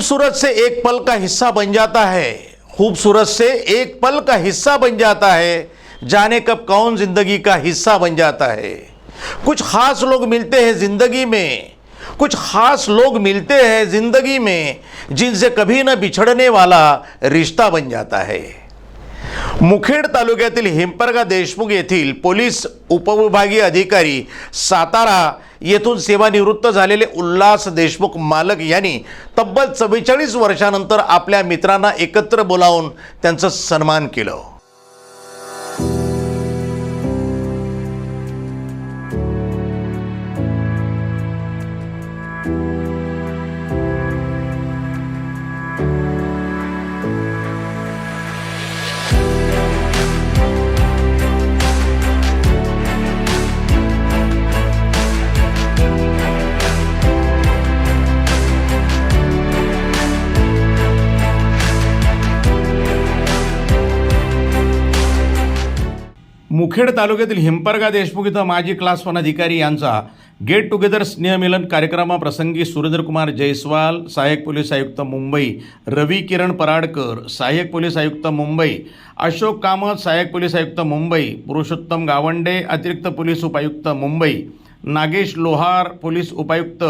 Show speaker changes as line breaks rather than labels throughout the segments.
खूबसूरत से एक पल का हिस्सा बन जाता है। खूबसूरत से एक पल का हिस्सा बन जाता है। जाने कब कौन ज़िंदगी का हिस्सा बन जाता है। कुछ खास लोग मिलते हैं ज़िंदगी में। कुछ खास लोग मिलते हैं ज़िंदगी में, जिनसे कभी ना बिछड़ने वाला रिश्ता बन जाता है। मुखेड तालुक्यातील हिंपरगा देशमुख येथील पोलीस उपविभागीय अधिकारी सातारा येथून सेवानिवृत्त झालेले उल्हास देशमुख मालक यांनी तब्बल चव्वेचाळीस वर्षानंतर आपल्या मित्रांना एकत्र बोलावून त्यांचं सन्मान केलं. मुखेड तालुक्यातील हिंपरगा देशमुख इथं माजी क्लास वन अधिकारी यांचा गेट टुगेदर स्नेहमिलन कार्यक्रमाप्रसंगी सुरेंद्रकुमार जयस्वाल सहाय्यक पोलीस आयुक्त मुंबई रवी किरण पराडकर सहाय्यक पोलीस आयुक्त मुंबई अशोक कामत सहाय्यक पोलीस आयुक्त मुंबई पुरुषोत्तम गावंडे अतिरिक्त पोलीस उपायुक्त मुंबई नागेश लोहार पोलीस उपायुक्त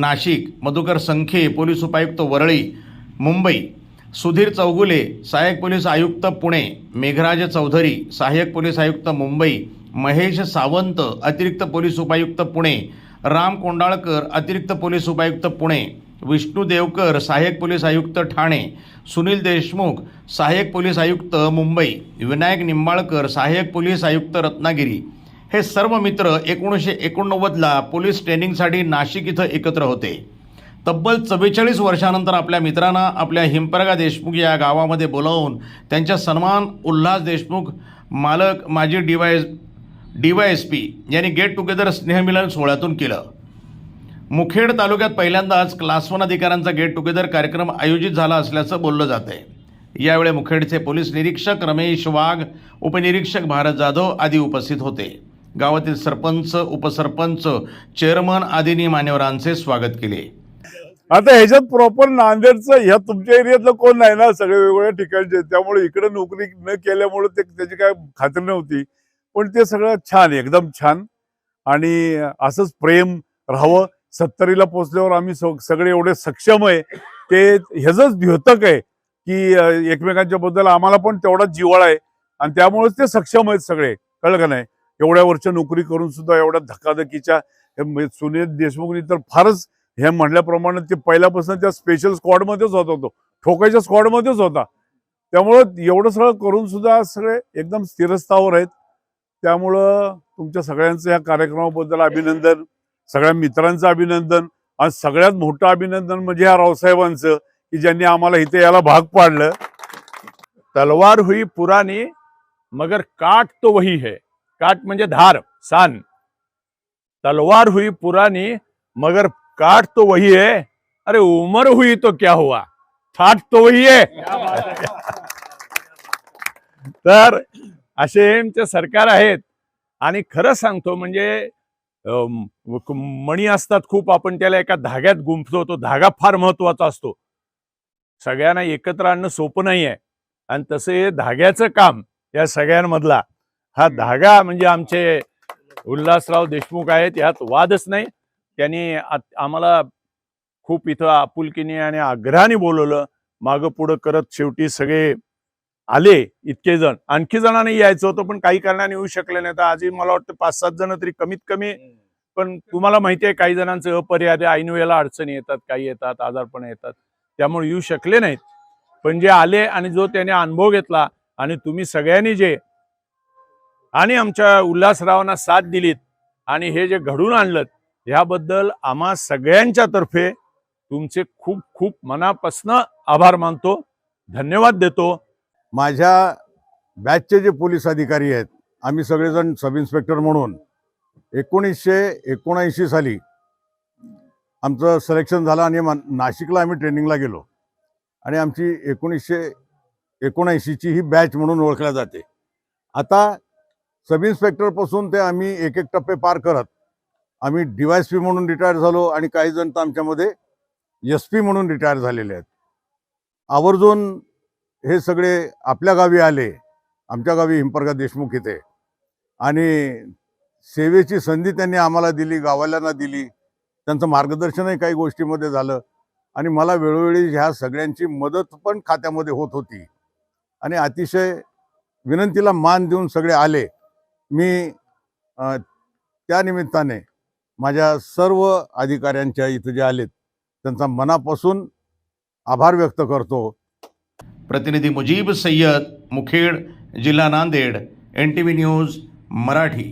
नाशिक मधुकर संखे पोलीस उपायुक्त वरळी मुंबई. सुधीर चौगुले सहाय्यक पोलीस आयुक्त पुणे मेघराज चौधरी सहाय्यक पोलीस आयुक्त मुंबई महेश सावंत अतिरिक्त पोलीस उपायुक्त पुणे राम कोंडाळकर अतिरिक्त पोलीस उपायुक्त पुणे विष्णू देवकर सहाय्यक पोलीस आयुक्त ठाणे सुनील देशमुख सहाय्यक पोलीस आयुक्त मुंबई विनायक निंबाळकर सहाय्यक पोलीस आयुक्त रत्नागिरी. हे सर्व मित्र एकोणीसशे एकोणनव्वदला पोलीस ट्रेनिंगसाठी नाशिक इथं एकत्र होते. तब्बल चव्वेचाळीस वर्षानंतर आपल्या मित्रांना आपल्या हिमपरगा देशमुख या गावामध्ये बोलावून त्यांच्या सन्मान उल्हास देशमुख मालक माजी D Y D Y S P यांनी गेट टुगेदर स्नेहमिलन सोहळ्यातून केलं. मुखेड तालुक्यात पहिल्यांदाच क्लास वन अधिकाऱ्यांचा गेट टुगेदर कार्यक्रम आयोजित झाला असल्याचं बोललं जात आहे यावेळी मुखेडचे पोलीस निरीक्षक रमेश वाघ उपनिरीक्षक भारत जाधव आदी उपस्थित होते. गावातील सरपंच उपसरपंच चेअरमन आदींनी मान्यवरांचे स्वागत केले.
आता ह्याच्यात प्रॉपर नांदेडचं ह्या तुमच्या एरियातलं कोण नाही ना? सगळे वेगवेगळ्या ठिकाणचे त्यामुळे इकडे नोकरी न केल्यामुळे ते त्याची काय खात्री नव्हती. पण ते सगळं छान एकदम छान. आणि असंच प्रेम राहावं. सत्तरीला पोचल्यावर आम्ही सगळे एवढे सक्षम आहे. ते ह्याच द्योतक आहे की एकमेकांच्या बद्दल आम्हाला पण तेवढा जिव्हाळा आहे. आणि त्यामुळेच ते सक्षम आहेत सगळे. कळलं का नाही? एवढ्या वर्ष नोकरी करून सुद्धा एवढ्या धकाधकीच्या सुनील देशमुखनी तर फारच हे म्हणल्याप्रमाणे ते पहिल्यापासून त्या स्पेशल स्क्वॉडमध्येच होता तो. ठोकायच्या स्क्वॉडमध्येच होता. त्यामुळं एवढं सगळं करून सुद्धा सगळे एकदम स्थिरस्थावर आहेत. त्यामुळं तुमच्या सगळ्यांचं या कार्यक्रमाबद्दल अभिनंदन सगळ्या मित्रांचं अभिनंदन आणि सगळ्यात मोठं अभिनंदन म्हणजे या रावसाहेबांचं की ज्यांनी आम्हाला इथे याला भाग पाडलं.
तलवार हुई पुराणी मगर काट तो वही है. काट म्हणजे धार सान. तलवार हुई पुराणी मगर काट तो वही है। अरे उमर हुई तो क्या हुआ? ठाट तो वही है। तर असे आमचे सरकार आहेत. आणि खरं सांगतो म्हणजे मणी असतात खूप आपण त्याला एका धाग्यात गुंफतो. तो धागा फार महत्त्वाचा असतो. सगळ्यांना एकत्र आणणं सोपं नाही आहे. आणि तसे धाग्याचं काम या सगळ्यांमधला हा धागा म्हणजे आमचे उल्हासराव देशमुख आहेत यात वादच नाही. त्यांनी आम्हाला खूप इथं आपुलकीने आणि आग्रहाने बोलवलं. मागं पुढं करत शेवटी सगळे आले इतके जण. आणखी जणांनी यायचं होतं पण काही कारणाने येऊ शकले नाही तर आजही मला वाटतं पाच सात जण तरी कमीत कमी. पण तुम्हाला माहिती आहे काही जणांचं अपरिहार्य ऐन वेळेला अडचणी येतात काही येतात आजारपण येतात. त्यामुळे येऊ शकले नाहीत. पण जे आले आणि जो त्याने अनुभव घेतला आणि तुम्ही सगळ्यांनी जे आणि आमच्या उल्हासरावांना साथ दिलीत आणि हे जे घडून आणलं ह्याबद्दल आम्हा सगळ्यांच्या तर्फे तुमचे खूप खूप मनापासनं आभार मानतो धन्यवाद देतो.
माझ्या बॅचचे जे पोलीस अधिकारी आहेत आम्ही सगळेजण सब इन्स्पेक्टर म्हणून एकोणीसशे एकोणऐंशी साली आमचं सिलेक्शन झालं आणि मा- नाशिकला आम्ही ट्रेनिंगला गेलो. आणि आमची एकोणीसशे एकोणऐंशीची ही बॅच म्हणून ओळखल्या जाते. आता सब इन्स्पेक्टरपासून ते आम्ही एक एक टप्पे पार करत आम्ही पी म्हणून रिटायर झालो आणि काही जण तर आमच्यामध्ये एस पी म्हणून रिटायर झालेले आहेत. आवर्जून हे सगळे आपल्या गावी आले. आमच्या गावी हिंपरगा देशमुख इथे. आणि सेवेची संधी त्यांनी आम्हाला दिली गावाल्यांना दिली. त्यांचं मार्गदर्शनही काही गोष्टीमध्ये झालं. आणि मला वेळोवेळी ह्या सगळ्यांची मदत पण खात्यामध्ये होत होती. आणि अतिशय विनंतीला मान देऊन सगळे आले. मी त्यानिमित्ताने माझ्या सर्व अधिकाऱ्यांच्या इथं जे आलेत त्यांचा मनापासून आभार व्यक्त करतो.
प्रतिनिधी मुजीब सय्यद मुखेड जिल्हा Nanded N T V news Marathi.